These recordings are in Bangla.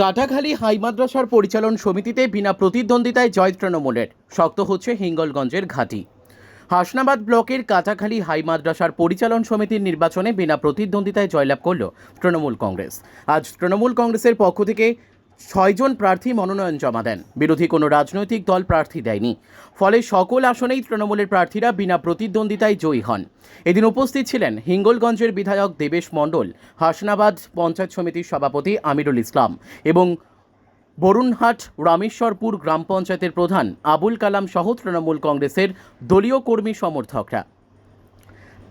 কাটাখালী হাই মাদ্রাসার পরিচালন সমিতিতে বিনা প্রতিদ্বন্দ্বিতায় জয় তৃণমূলের। শক্ত হচ্ছে হিঙ্গলগঞ্জের ঘাঁটি। হাসনাবাদ ব্লকের কাটাখালী হাই মাদ্রাসার পরিচালন সমিতির নির্বাচনে বিনা প্রতিদ্বন্দ্বিতায় জয়লাভ করল তৃণমূল কংগ্রেস। আজ তৃণমূল কংগ্রেসের পক্ষ থেকে ছয়জন প্রার্থী মনোনয়ন জমা দেন। বিরোধী কোনো রাজনৈতিক দল প্রার্থী দেয়নি। ফলে সকল আসনেই তৃণমূলের প্রার্থীরা বিনা প্রতিদ্বন্দ্বিতায় জয়ী হন। এদিন উপস্থিত ছিলেন হিঙ্গলগঞ্জের বিধায়ক দেবেশ মণ্ডল, হাসনাবাদ পঞ্চায়েত সমিতির সভাপতি আমিরুল ইসলাম এবং বরুণহাট রামেশ্বরপুর গ্রাম পঞ্চায়েতের প্রধান আবুল কালাম সহ তৃণমূল কংগ্রেসের দলীয় কর্মী সমর্থকরা।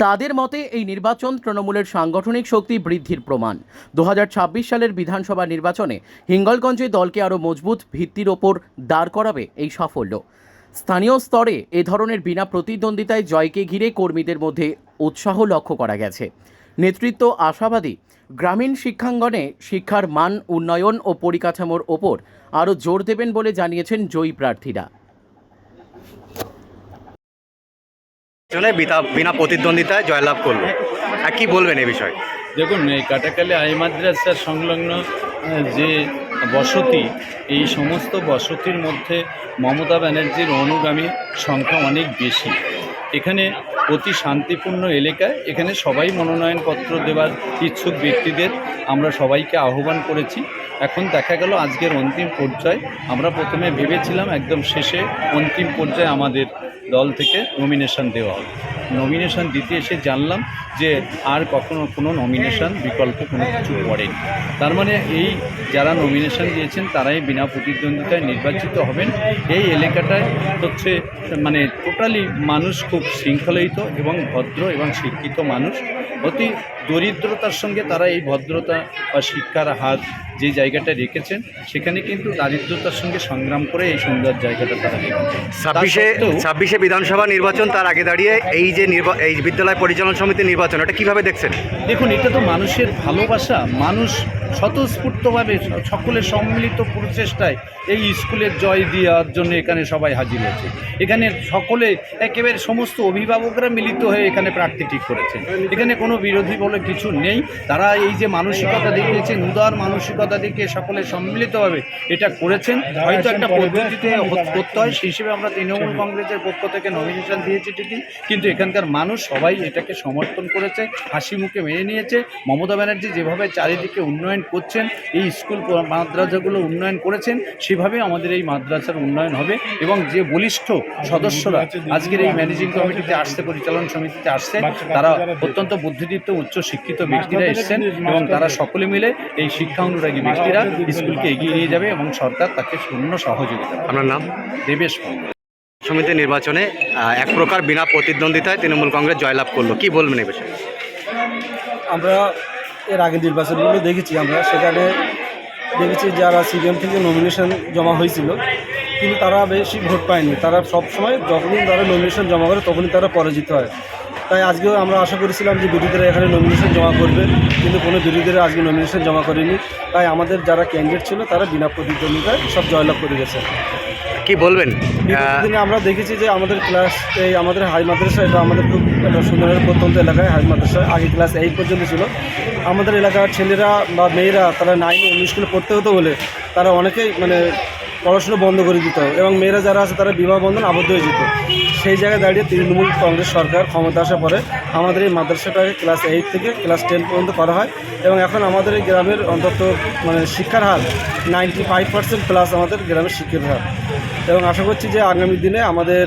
তাদের মতে এই নির্বাচন তৃণমূলের সাংগঠনিক শক্তি বৃদ্ধির প্রমাণ। দু হাজার ছাব্বিশ সালের বিধানসভা নির্বাচনে হিঙ্গলগঞ্জে দলকে আরও মজবুত ভিত্তির ওপর দাঁড় করাবে এই সাফল্য। স্থানীয় স্তরে এ ধরনের বিনা প্রতিদ্বন্দ্বিতায় জয়কে ঘিরে কর্মীদের মধ্যে উৎসাহ লক্ষ্য করা গেছে। নেতৃত্ব আশাবাদী, গ্রামীণ শিক্ষাঙ্গনে শিক্ষার মান, উন্নয়ন ও পরিকাঠামোর ওপর আরও জোর দেবেন বলে জানিয়েছেন জয়ী প্রার্থীরা। জন্য বিনা বিনা প্রতিদ্বন্দ্বিতায় জয়লাভ করল। আর কি বলবেন এই বিষয়ে? দেখুন, এই কাটাকালে আই মাদ্রাসার সংলগ্ন যে বসতি, এই সমস্ত বসতির মধ্যে মমতা ব্যানার্জির অনুগামী সংখ্যা অনেক বেশি। এখানে অতি শান্তিপূর্ণ এলাকায় এখানে সবাই মনোনয়নপত্র দেওয়ার ইচ্ছুক ব্যক্তিদের আমরা সবাইকে আহ্বান করেছি। এখন দেখা গেল আজকের অন্তিম পর্যায়ে। আমরা প্রথমে ভেবেছিলাম একদম শেষে অন্তিম পর্যায়ে আমাদের দল থেকে নমিনেশন দেওয়া হবে। নমিনেশন দিতে এসে জানলাম যে আর কখনো কোনো নমিনেশন বিকল্প কোনো কিছু পড়েনি তার মানে এই যারা নমিনেশন দিয়েছেন, তারাই বিনা প্রতিদ্বন্দ্বিতায় নির্বাচিত হবেন। এই এলাকাটায় হচ্ছে মানে টোটালি মানুষ খুব শৃঙ্খলিত এবং ভদ্র এবং শিক্ষিত মানুষ। অতি দরিদ্রতার সঙ্গে তারা এই ভদ্রতা বা শিক্ষার হাত যে জায়গাটা রেখেছেন সেখানে কিন্তু দারিদ্রতার সঙ্গে সংগ্রাম করে এই সুন্দর জায়গাটা তারা রেখেছেন। ছাব্বিশে ছাব্বিশে বিধানসভা নির্বাচন তার আগে দাঁড়িয়ে এই যে এই বিদ্যালয় পরিচালন সমিতির নির্বাচন এটা কীভাবে দেখছেন? দেখুন এটা তো মানুষের ভালোবাসা। মানুষ স্বতঃস্ফূর্তভাবে সকলের সম্মিলিত প্রচেষ্টায় এই স্কুলের জয় দেওয়ার জন্য এখানে সবাই হাজির হয়েছে। এখানে সকলে একেবারে সমস্ত অভিভাবকরা মিলিত হয়ে এখানে প্রার্থী ঠিক করেছেন। এখানে কোনো বিরোধী বলে কিছু নেই। তারা এই যে মানসিকতা দেখিয়েছেন উদার মানসিকতা দেখিয়ে সকলে সম্মিলিতভাবে এটা করেছেন। হয়তো একটা পদ্ধতিতে করতে হয়, সেই হিসেবে আমরা তৃণমূল কংগ্রেসের পক্ষ থেকে নমিনেশন দিয়েছি ঠিকই, কিন্তু এখানকার মানুষ সবাই এটাকে সমর্থন করেছে, হাসি মুখে মেনে নিয়েছে। মমতা ব্যানার্জি যেভাবে চারিদিকে উন্নয়ন করছেন, এই স্কুল মাদ্রাসাগুলো উন্নয়ন করেছেন সেভাবে আমাদের এই মাদ্রাসার উন্নয়ন হবে এবং যে বলিষ্ঠ সদস্যরা আজকের এই ম্যানেজিং কমিটিতে আসছে, পরিচালন সমিতিতে আসছে, তারা অত্যন্ত বুদ্ধিদীপ্ত উচ্চ শিক্ষিত ব্যক্তিরা এসছেন এবং তারা সকলে মিলে এই শিক্ষা অনুরাগী ব্যক্তিরা স্কুলকে এগিয়ে নিয়ে যাবে এবং সরকার তাকে শূন্য সহযোগিতা। আপনার নাম? দেবেশ সমিতির নির্বাচনে এক প্রকার বিনা প্রতিদ্বন্দ্বিতায় তৃণমূল কংগ্রেস জয়লাভ করল। কি বলবেন এই বিষয়ে? আমরা এর আগে নির্বাচনগুলো দেখেছি আমরা। সেখানে দেখেছি যারা সিপিএম থেকে নমিনেশন জমা হয়েছিল কিন্তু তারা বেশি ভোট পায়নি। তারা সবসময় যখনই তারা নমিনেশন জমা করে তখনই তারা পরাজিত হয়। তাই আজকেও আমরা আশা করেছিলাম যে বিরোধীরা এখানে নমিনেশন জমা করবে কিন্তু কোনো বিরোধীরা আজকে নমিনেশন জমা করেনি। তাই আমাদের যারা ক্যান্ডিডেট ছিল তারা বিনা প্রতিদ্বন্দ্বিতায় সব জয়লাভ করে গেছে। কি বলবেন? দিনে আমরা দেখেছি যে আমাদের ক্লাস এই আমাদের হাই মাদ্রাসা এটা আমাদের খুব একটা সুন্দর প্রত্যন্ত এলাকায় হাই মাদ্রাসা আগে ক্লাস এইট পর্যন্ত ছিল। আমাদের এলাকার ছেলেরা বা মেয়েরা তারা নাইন অন্য স্কুলে পড়তে হতো বলে তারা অনেকেই মানে পড়াশুনো বন্ধ করে দিত এবং মেয়েরা যারা আছে, তারা বিবাহ বন্ধন আবদ্ধ হয়ে যেত। সেই জায়গায় দাঁড়িয়ে তৃণমূল কংগ্রেস সরকার ক্ষমতা আসার পরে আমাদের এই মাদ্রাসাটাকে ক্লাস এইট থেকে ক্লাস টেন পর্যন্ত করা হয়। এবং এখন আমাদের এই গ্রামের অন্তত মানে শিক্ষার হার নাইনটি ফাইভ পার্সেন্ট প্লাস আমাদের গ্রামের শিক্ষার হার। এবং আশা করছি যে আগামী দিনে আমাদের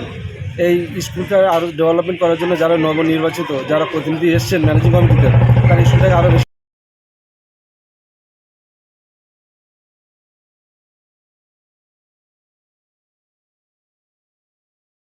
এই স্কুলটা আরও ডেভেলপমেন্ট করার জন্য যারা নবনির্বাচিত, যারা প্রতিনিধি এসছেন ম্যানেজিং কমিটিতে তারা স্কুলটাকে আরও বেশি